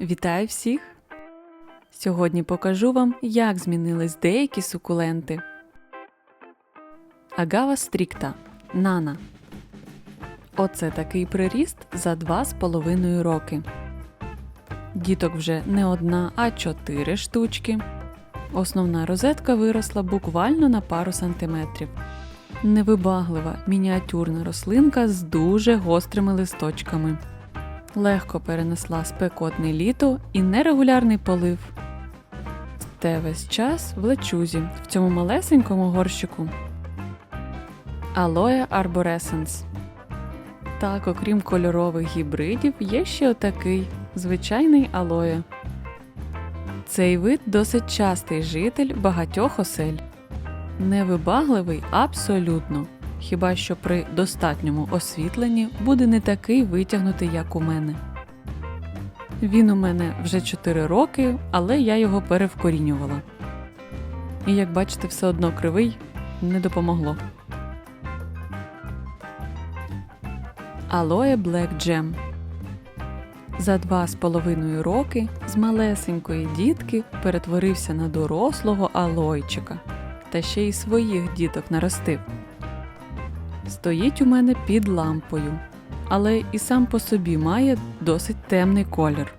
Вітаю всіх! Сьогодні покажу вам, як змінились деякі сукуленти. Агава стрікта Нана. Оце такий приріст за 2,5 роки. Діток вже не одна, а чотири штучки. Основна розетка виросла буквально на пару сантиметрів. Невибаглива мініатюрна рослинка з дуже гострими листочками. Легко перенесла спекотне літо і нерегулярний полив. Те весь час в лечузі в цьому малесенькому горщику. Алоя Arborescens. Так, окрім кольорових гібридів, є ще отакий звичайний алоя. Цей вид досить частий житель багатьох осель. Невибагливий абсолютно. Хіба що при достатньому освітленні буде не такий витягнутий, як у мене. Він у мене вже 4 роки, але я його перевкорінювала. І як бачите, все одно кривий не допомогло. Алоє Black Jam За два з половиною роки з малесенької дітки перетворився на дорослого алойчика та ще й своїх діток наростив. Стоїть у мене під лампою, але і сам по собі має досить темний колір.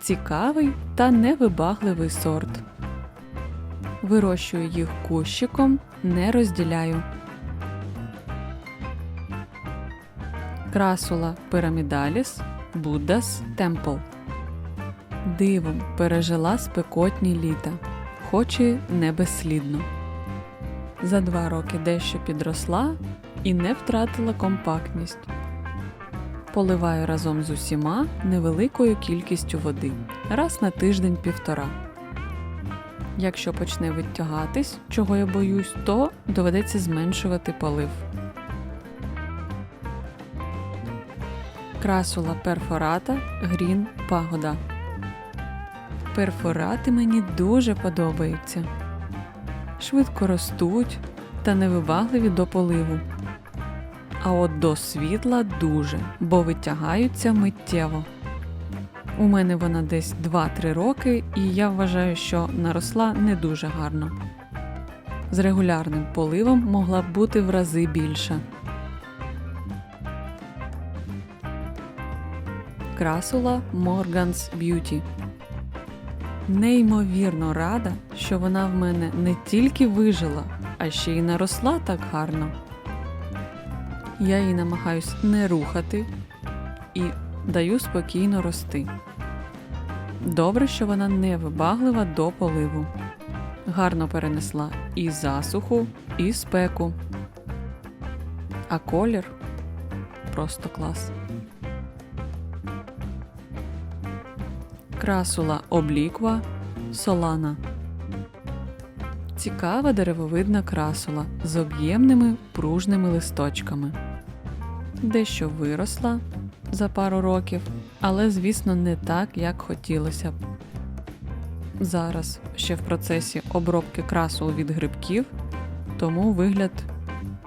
Цікавий та невибагливий сорт. Вирощую їх кущиком, не розділяю. Красула пирамідаліс, Буддас Темпл. Дивом пережила спекотні літа, хоч і не безслідно. За два роки дещо підросла і не втратила компактність. Поливаю разом з усіма невеликою кількістю води раз на тиждень півтора. Якщо почне відтягатись, чого я боюсь, то доведеться зменшувати полив. Красула перфората Грін Пагода. Перфорати мені дуже подобаються швидко ростуть та невибагливі до поливу. А от до світла дуже, бо витягаються миттєво. У мене вона десь 2-3 роки, і я вважаю, що наросла не дуже гарно. З регулярним поливом могла б бути в рази більша. Красула Morgan's Beauty неймовірно рада, що вона в мене не тільки вижила, а ще й наросла так гарно. Я її намагаюсь не рухати і даю спокійно рости. Добре, що вона не вибаглива до поливу. Гарно перенесла і засуху, і спеку. А колір просто клас. Красула обліква солана. Цікава деревовидна красула з об'ємними пружними листочками. Дещо виросла за пару років, але, звісно, не так, як хотілося б. Зараз ще в процесі обробки красул від грибків, тому вигляд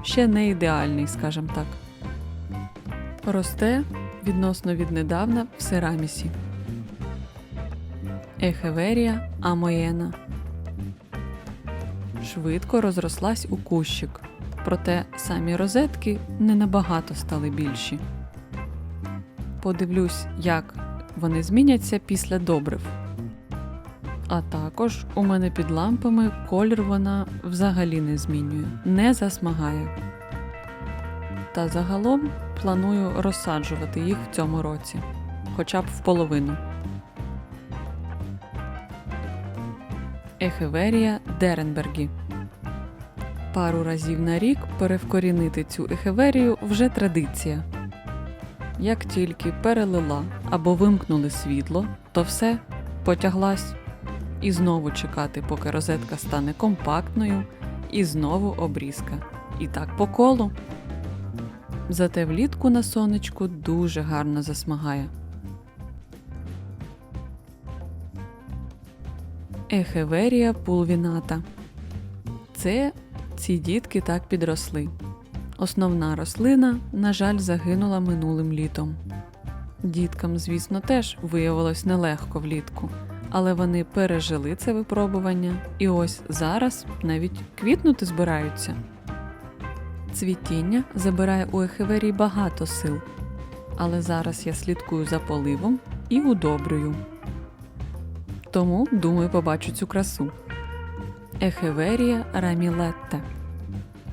ще не ідеальний, скажімо так. Росте відносно віднедавна в серамісі. Ехеверія амоєна. Швидко розрослась у кущик, проте самі розетки не набагато стали більші. Подивлюсь, як вони зміняться після добрив. А також у мене під лампами колір вона взагалі не змінює, не засмагає. Та загалом планую розсаджувати їх в цьому році, хоча б в половину. Ехеверія Деренбергі. Пару разів на рік перевкорінити цю ехеверію вже традиція. Як тільки перелила або вимкнули світло, то все потяглась. І знову чекати, поки розетка стане компактною, і знову обрізка. І так по колу. Зате влітку на сонечку дуже гарно засмагає. Ехеверія пулвіната. Це ці дітки так підросли. Основна рослина, на жаль, загинула минулим літом. Діткам, звісно, теж виявилось нелегко влітку, але вони пережили це випробування і ось зараз навіть квітнути збираються. Цвітіння забирає у ехеверії багато сил, але зараз я слідкую за поливом і удобрюю. Тому, думаю, побачу цю красу. Ехеверія рамілетта.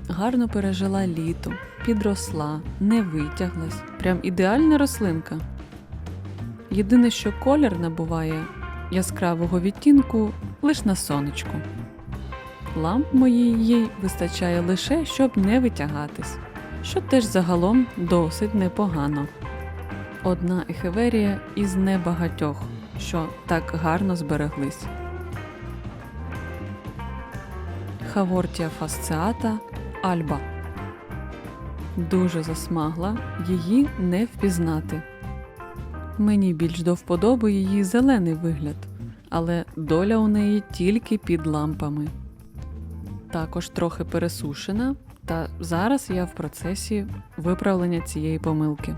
Гарно пережила літо, підросла, не витяглась. Прям ідеальна рослинка. Єдине, що колір набуває яскравого відтінку лише на сонечку. Ламп моїй їй вистачає лише, щоб не витягатись, що теж загалом досить непогано. Одна ехеверія із небагатьох, що так гарно збереглись. Хавортія фасциата Альба. Дуже засмагла, її не впізнати. Мені більш до вподоби її зелений вигляд, але доля у неї тільки під лампами. Також трохи пересушена, та зараз я в процесі виправлення цієї помилки.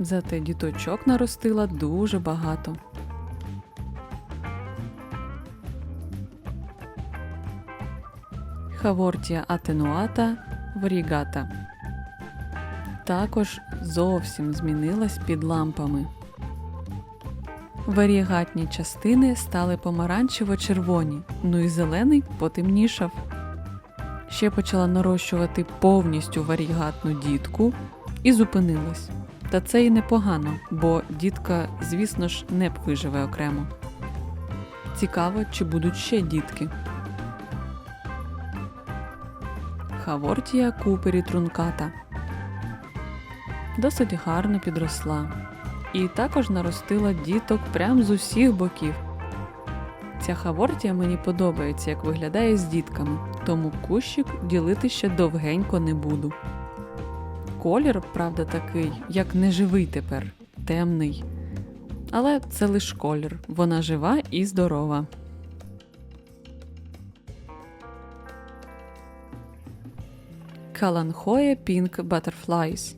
Зате діточок наростила дуже багато. Хавортія атенуата варігата. Також зовсім змінилась під лампами. Варігатні частини стали помаранчево-червоні, ну і зелений потемнішав. Ще почала нарощувати повністю варігатну дітку і зупинилась. Та це і непогано, бо дітка, звісно ж, не виживе окремо. Цікаво, чи будуть ще дітки. Хавортія купері трунката. Досить гарно підросла. І також наростила діток прямо з усіх боків. Ця хавортія мені подобається, як виглядає з дітками, тому кущик ділити ще довгенько не буду. Колір, правда, такий, як неживий тепер, темний. Але це лиш колір, вона жива і здорова. Каланхоє Pink Butterflies.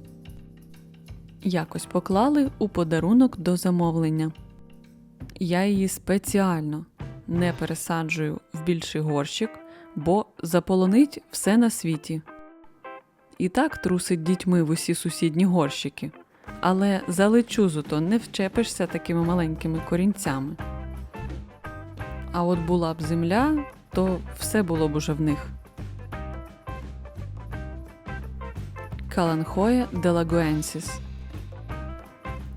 Якось поклали у подарунок до замовлення. Я її спеціально не пересаджую в більший горщик, бо заполонить все на світі. І так трусить дітьми в усі сусідні горщики, але за лечузу не вчепишся такими маленькими корінцями. А от була б земля, то все було б уже в них. Каланхоя делагуенсіс.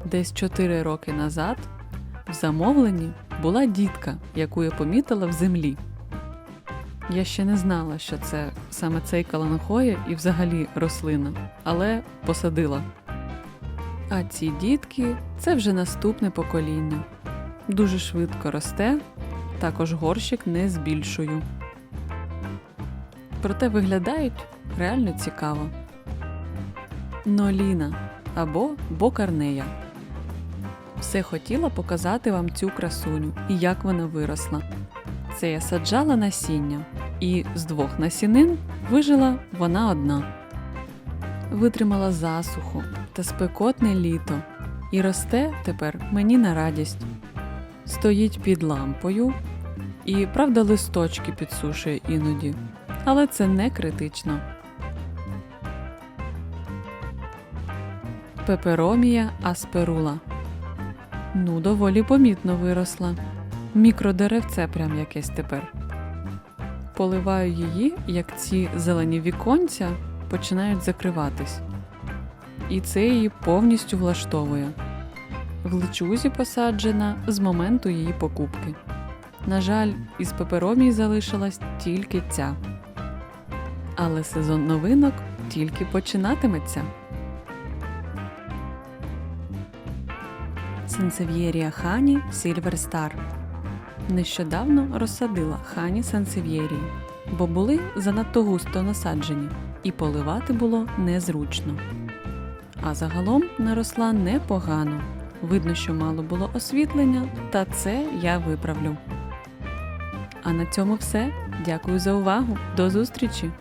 Десь 4 роки назад в замовленні була дітка, яку я помітила в землі. Я ще не знала, що це саме цей каланхоя і взагалі рослина, але посадила. А ці дітки це вже наступне покоління. Дуже швидко росте, також горщик не збільшую. Проте виглядають реально цікаво. Ноліна або бокарнея. Все хотіла показати вам цю красуню і як вона виросла. Це я саджала насіння, і з двох насінин вижила вона одна. Витримала засуху та спекотне літо і росте тепер мені на радість. Стоїть під лампою і, правда, листочки підсушує іноді, але це не критично. Пеперомія асперула. Ну, доволі помітно виросла. Мікродеревце прям якесь тепер. Поливаю її, як ці зелені віконця починають закриватись. І це її повністю влаштовує. В личузі посаджена з моменту її покупки. На жаль, із пеперомії залишилась тільки ця. Але сезон новинок тільки починатиметься. Сансев'єрія Хані Сільвер Стар. Нещодавно розсадила Хані Сансев'єрії, бо були занадто густо насаджені, і поливати було незручно. А загалом наросла непогано. Видно, що мало було освітлення, та це я виправлю. А на цьому все. Дякую за увагу. До зустрічі!